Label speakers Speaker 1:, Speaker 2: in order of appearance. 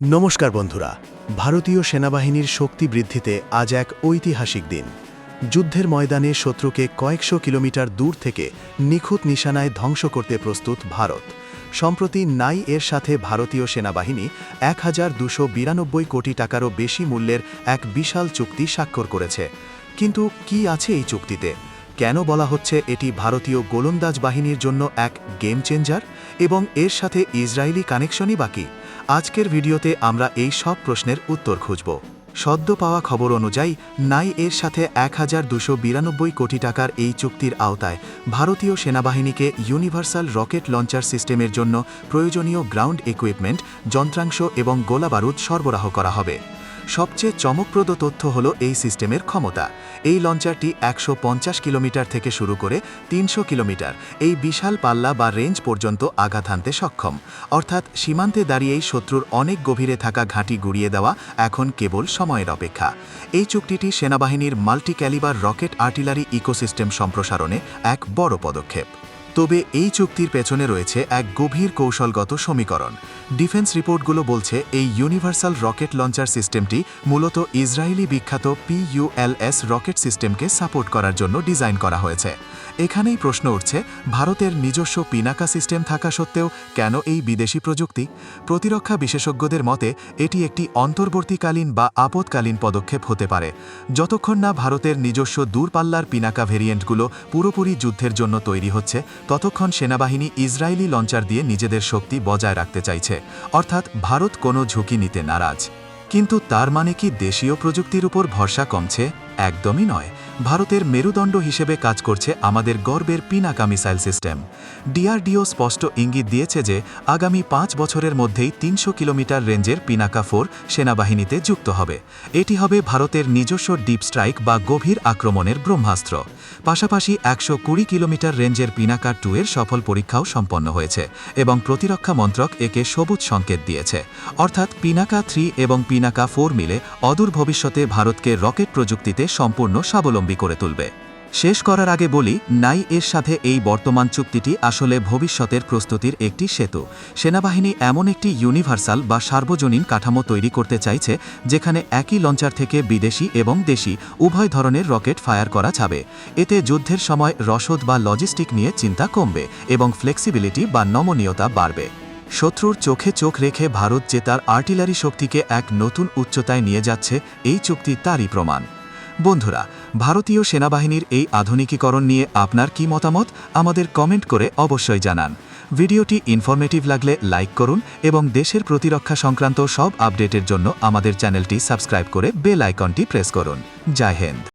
Speaker 1: নমস্কার বন্ধুরা, ভারতীয় সেনাবাহিনীর শক্তি বৃদ্ধিতে আজ এক ঐতিহাসিক দিন। যুদ্ধের ময়দানে শত্রুকে কয়েকশো কিলোমিটার দূর থেকে নিখুঁত নিশানায় ধ্বংস করতে প্রস্তুত ভারত। সম্প্রতি নাই এর সাথে ভারতীয় সেনাবাহিনী এক হাজার দুশো বিরানব্বই কোটি টাকারও বেশি মূল্যের এক বিশাল চুক্তি স্বাক্ষর করেছে। কিন্তু কি আছে এই চুক্তিতে? কেন বলা হচ্ছে এটি ভারতীয় গোলন্দাজ বাহিনীর জন্য এক গেম চেঞ্জার এবং এর সাথে ইসরায়েলি কানেকশনই বাকি? আজকের ভিডিওতে আমরা এই সব প্রশ্নের উত্তর খুঁজব। সদ্য পাওয়া খবর অনুযায়ী নাই এর সাথে এক কোটি টাকার এই চুক্তির আওতায় ভারতীয় সেনাবাহিনীকে ইউনিভার্সাল রকেট লঞ্চার সিস্টেমের জন্য প্রয়োজনীয় গ্রাউন্ড ইকুইপমেন্ট যন্ত্রাংশ এবং গোলাবারুদ সরবরাহ করা হবে। সবচেয়ে চমকপ্রদ তথ্য হল এই সিস্টেমের ক্ষমতা। এই লঞ্চারটি একশো পঞ্চাশ কিলোমিটার থেকে শুরু করে তিনশো কিলোমিটার, এই বিশাল পাল্লা বা রেঞ্জ পর্যন্ত আঘাত হানতে সক্ষম। অর্থাৎ সীমান্তে দাঁড়িয়েই শত্রুর অনেক গভীরে থাকা ঘাঁটি গুড়িয়ে দেওয়া এখন কেবল সময়ের অপেক্ষা। এই চুক্তিটি সেনাবাহিনীর multi calibre rocket artillery ecosystem সম্প্রসারণে এক বড় পদক্ষেপ। তবে এই চুক্তির পেছনে রয়েছে এক গভীর কৌশলগত সমীকরণ। ডিফেন্স রিপোর্টগুলো বলছে, এই ইউনিভার্সাল রকেট লঞ্চার সিস্টেমটি মূলত ইসরায়েলি বিখ্যাত পিইউএলএস রকেট সিস্টেমকে সাপোর্ট করার জন্য ডিজাইন করা হয়েছে। এখানেই প্রশ্ন উঠছে, ভারতের নিজস্ব পিনাকা সিস্টেম থাকা সত্ত্বেও কেন এই বিদেশি প্রযুক্তি? প্রতিরক্ষা বিশেষজ্ঞদের মতে, এটি একটি অন্তর্বর্তীকালীন বা আপৎকালীন পদক্ষেপ হতে পারে। যতক্ষণ না ভারতের নিজস্ব দূরপাল্লার পিনাকা ভেরিয়েন্টগুলো পুরোপুরি যুদ্ধের জন্য তৈরি হচ্ছে ততক্ষণ সেনাবাহিনী ইসরায়েলি লঞ্চার দিয়ে নিজেদের শক্তি বজায় রাখতে চাইছে। অর্থাৎ ভারত কোনো ঝুঁকি নিতে নারাজ। কিন্তু তার মানে কি দেশীয় প্রযুক্তির উপর ভরসা কমছে? একদমই নয়। ভারতের মেরুদণ্ড হিসেবে কাজ করছে আমাদের গর্বের পিনাকা মিসাইল সিস্টেম। ডিআরডিও স্পষ্ট ইঙ্গিত দিয়েছে যে, আগামী পাঁচ বছরের মধ্যেই তিনশো কিলোমিটার রেঞ্জের পিনাকা ফোর সেনাবাহিনীতে যুক্ত হবে। এটি হবে ভারতের নিজস্ব ডিপ স্ট্রাইক বা গভীর আক্রমণের ব্রহ্মাস্ত্র। পাশাপাশি একশো কুড়ি কিলোমিটার রেঞ্জের পিনাকা টু এর সফল পরীক্ষাও সম্পন্ন হয়েছে এবং প্রতিরক্ষা মন্ত্রক একে সবুজ সংকেত দিয়েছে। অর্থাৎ পিনাকা থ্রি এবং পিনাকা ফোর মিলে অদূর ভবিষ্যতে ভারতকে রকেট প্রযুক্তিতে সম্পূর্ণ স্বাবলম্বী করে তুলবে। শেষ করার আগে বলি, নাই এর সাথে এই বর্তমান চুক্তিটি আসলে ভবিষ্যতের প্রস্তুতির একটি সেতু। সেনাবাহিনী এমন একটি ইউনিভার্সাল বা সার্বজনীন কাঠামো তৈরি করতে চাইছে, যেখানে একই লঞ্চার থেকে বিদেশি এবং দেশি, উভয় ধরনের রকেট ফায়ার করা যাবে। এতে যুদ্ধের সময় রসদ বা লজিস্টিক নিয়ে চিন্তা কমবে এবং ফ্লেক্সিবিলিটি বা নমনীয়তা বাড়বে। শত্রুর চোখে চোখ রেখে ভারত যে তার আর্টিলারি শক্তিকে এক নতুন উচ্চতায় নিয়ে যাচ্ছে এই চুক্তি তারই প্রমাণ। বন্ধুরা, ভারতীয় সেনাবাহিনীর এই আধুনিকীকরণ নিয়ে আপনার কি মতামত? আমাদের কমেন্ট করে অবশ্যই জানান। ভিডিওটি ইনফরমেটিভ লাগলে লাইক করুন এবং দেশের প্রতিরক্ষা সংক্রান্ত সব আপডেটের জন্য আমাদের চ্যানেলটি সাবস্ক্রাইব করে বেল আইকনটি প্রেস করুন। জয় হিন্দ।